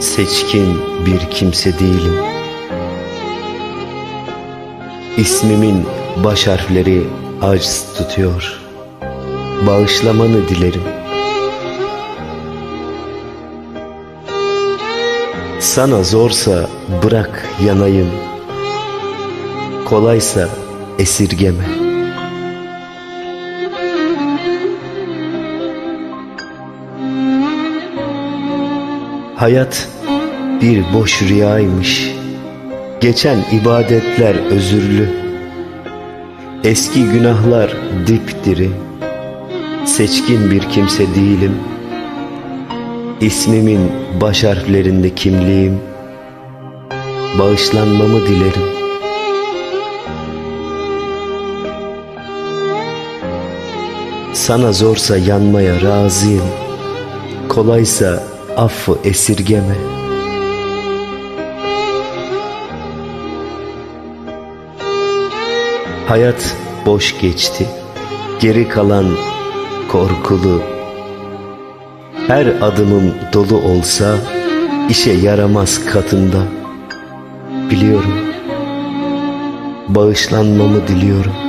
Seçkin bir kimse değilim. İsmimin baş harfleri aciz tutuyor. Bağışlamanı dilerim. Sana zorsa bırak yanayım. Kolaysa esirgeme Hayat bir boş rüyaymış Geçen ibadetler özürlü. Eski günahlar dipdiri Seçkin bir kimse değilim. İsmimin baş harflerinde kimliğim. Bağışlanmamı dilerim. Sana zorsa yanmaya razıyım. Kolaysa affı esirgeme. Hayat boş geçti Geri kalan korkulu. Her adımım dolu olsa işe yaramaz katında. Biliyorum Bağışlanmamı diliyorum